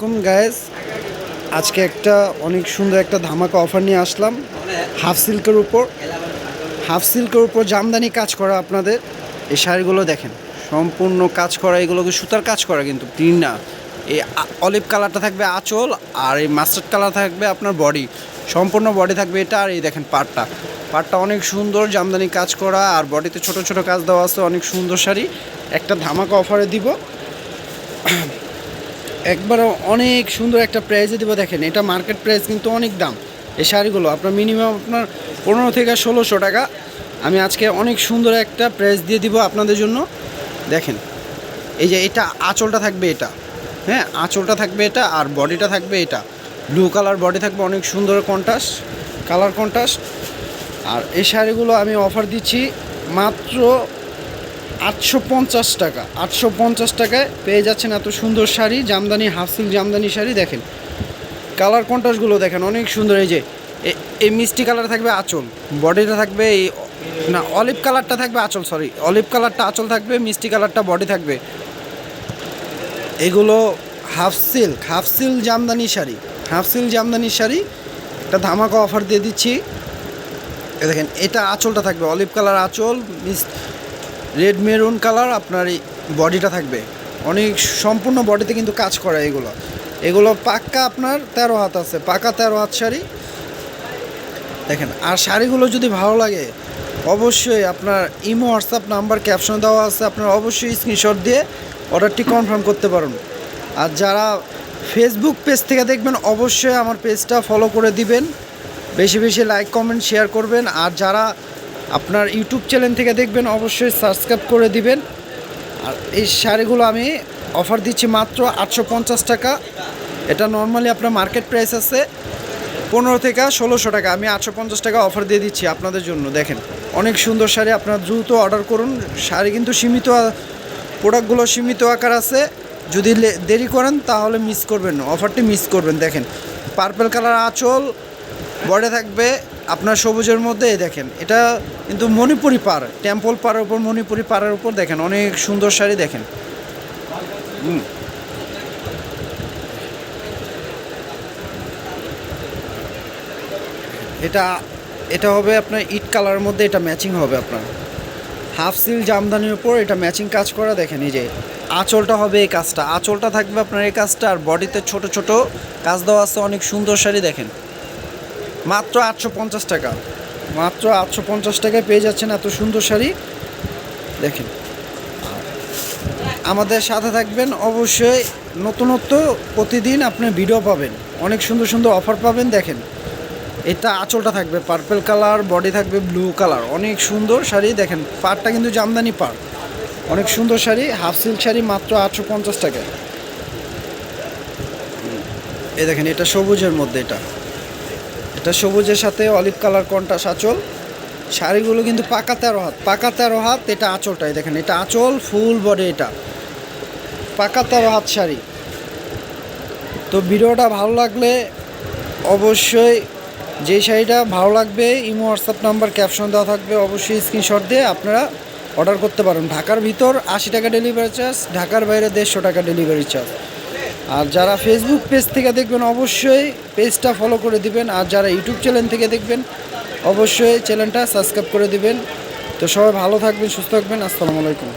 আসসালামাইকুম গায়েস আজকে একটা অনেক সুন্দর একটা ধামাকা অফার নিয়ে আসলাম। হাফ সিল্কের উপর। হাফ সিল্কের উপর জামদানি কাজ করা আপনাদের। এই শাড়িগুলো দেখেন, সম্পূর্ণ কাজ করা, এগুলোকে সুতার কাজ করা কিন্তু প্রিন্ট না। এই অলিভ কালারটা থাকবে আঁচল, আর এই মাস্টার্ড কালার থাকবে আপনার বডি সম্পূর্ণ বডি থাকবে এটা, আর এই দেখেন পাটটা। পাটটা অনেক সুন্দর, জামদানি কাজ করা, আর বডিতে ছোট ছোট কাজ দেওয়া আছে, অনেক সুন্দর শাড়ি। একটা ধামাকা অফারে দিব। একবার অনেক সুন্দর একটা প্রাইজে দেবো দেখেন। এটা মার্কেট প্রাইস কিন্তু অনেক দাম। এই শাড়িগুলো আপনার মিনিমাম আপনার পনেরো থেকে ষোলোশো টাকা। আমি আজকে অনেক সুন্দর একটা প্রাইস দিয়ে দিব আপনাদের জন্য। দেখেন, এই যে এটা আঁচলটা থাকবে এটা। হ্যাঁ আঁচলটা থাকবে এটা আর বডিটা থাকবে এটা। ব্লু কালার বডি থাকবে, অনেক সুন্দর কন্ট্রাস্ট কালার কন্ট্রাস্ট আর এই শাড়িগুলো আমি অফার দিচ্ছি মাত্র আটশো পঞ্চাশ টাকা, আটশো পঞ্চাশ টাকায় পেয়ে যাচ্ছেন এত সুন্দর শাড়ি, জামদানি হাফ সিল্ক জামদানি শাড়ি, দেখেন। কালার কন্ট্রাস্টগুলো দেখেন, অনেক সুন্দর, এই যে এই মিষ্টি কালার থাকবে আঁচল বডিটা থাকবে এই, না অলিভ কালারটা থাকবে আঁচল সরি অলিভ কালারটা আঁচল থাকবে, মিষ্টি কালারটা বডি থাকবে। এগুলো half silk half silk Jamdani sari half silk Jamdani sari, একটা ধামাকা অফার দিয়ে দিচ্ছি। দেখেন, এটা আঁচলটা থাকবে অলিভ কালার আঁচল, মিস রেড মেরুন কালার আপনার এই বডিটা থাকবে। অনেক সম্পূর্ণ বডিতে কিন্তু কাজ করা এগুলো। এগুলো পাক্কা আপনার তেরো হাত আছে, পাকা তেরো হাত শাড়ি। দেখেন, আর শাড়িগুলো যদি ভালো লাগে, অবশ্যই আপনার ইমো, হোয়াটসঅ্যাপ নাম্বার ক্যাপশন দেওয়া আছে, আপনার অবশ্যই স্ক্রিনশট দিয়ে অর্ডারটি কনফার্ম করতে পারুন। আর যারা ফেসবুক পেজ থেকে দেখবেন, অবশ্যই আমার পেজটা ফলো করে দিবেন। বেশি বেশি লাইক কমেন্ট শেয়ার করবেন। আর যারা আপনার ইউটিউব চ্যানেল থেকে দেখবেন, অবশ্যই সাবস্ক্রাইব করে দিবেন। আর এই শাড়িগুলো আমি অফার দিচ্ছি মাত্র আটশো পঞ্চাশ টাকা। এটা নর্মালি আপনার মার্কেট প্রাইস আছে পনেরো থেকে ষোলোশো টাকা। আমি আটশো পঞ্চাশ টাকা অফার দিয়ে দিচ্ছি আপনাদের জন্য। দেখেন, অনেক সুন্দর শাড়ি আপনারা দ্রুত অর্ডার করুন। শাড়ি কিন্তু সীমিত প্রোডাক্টগুলো সীমিত আকার আছে। যদি দেরি করেন তাহলে মিস করবেন অফারটি মিস করবেন। দেখেন পার্পেল কালার আঁচল, বডে থাকবে আপনার সবুজের মধ্যে দেখেন এটা কিন্তু মণিপুরি পার টেম্পল পাড়ের উপর মণিপুরি পাড়ের উপর দেখেন অনেক সুন্দর শাড়ি দেখেন। এটা এটা হবে আপনার ইট কালারের মধ্যে এটা ম্যাচিং হবে আপনার। হাফ সিল জামদানির উপর এটা ম্যাচিং কাজ করা দেখেন এই যে আঁচলটা হবে এই কাজটা। আঁচলটা থাকবে আপনার এই কাজটা আর বডিতে ছোট ছোট কাজ দেওয়া আছে অনেক সুন্দর শাড়ি দেখেন। মাত্র আটশো পঞ্চাশ টাকা। মাত্র আটশো পঞ্চাশ টাকায় পেয়ে যাচ্ছেন এত সুন্দর শাড়ি। দেখেন। আমাদের সাথে থাকবেন অবশ্যই নতুনত্ব প্রতিদিন আপনি ভিডিও পাবেন। অনেক সুন্দর সুন্দর অফার পাবেন, দেখেন। এটা আঁচলটা থাকবে পার্পেল কালার বডি থাকবে ব্লু কালার অনেক সুন্দর শাড়ি, দেখেন, পাড়টা কিন্তু জামদানি পাড়। অনেক সুন্দর শাড়ি হাফ সিল্ক শাড়ি মাত্র আটশো পঞ্চাশ টাকায়। এ দেখেন, এটা সবুজের মধ্যে এটা। এটা সবুজের সাথে অলিভ কালার কন্টাস আঁচল শাড়িগুলো কিন্তু পাকা তেরো হাত, পাকা তেরো হাত, এটা আঁচলটাই দেখেন, এটা আঁচল ফুল বডি এটা। পাকা তেরো হাত শাড়ি। তো ভিডিওটা ভালো লাগলে অবশ্যই যে শাড়িটা ভালো লাগবে, ইমো হোয়াটসঅ্যাপ নাম্বার ক্যাপশন দেওয়া থাকবে, অবশ্যই স্ক্রিনশট দিয়ে আপনারা অর্ডার করতে পারেন। ঢাকার ভিতর আশি টাকা ডেলিভারি চার্জ ঢাকার বাইরে দেড়শো টাকা ডেলিভারি চার্জ আর যারা ফেসবুক পেজ থেকে দেখবেন, অবশ্যই পেজটা ফলো করে দিবেন। আর যারা ইউটিউব চ্যানেল থেকে দেখবেন, অবশ্যই চ্যানেলটা সাবস্ক্রাইব করে দিবেন। তো সবাই ভালো থাকবেন, সুস্থ থাকবেন। আসসালামু আলাইকুম।